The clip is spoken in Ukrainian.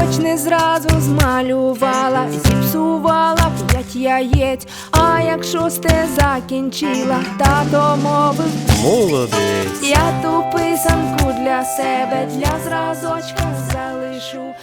Хоч не зразу змалювала, зіпсувала п'ять яєць. А як шосте закінчила, тато мовив, Молодець. я ту писанку для себе, для зразочка залишу,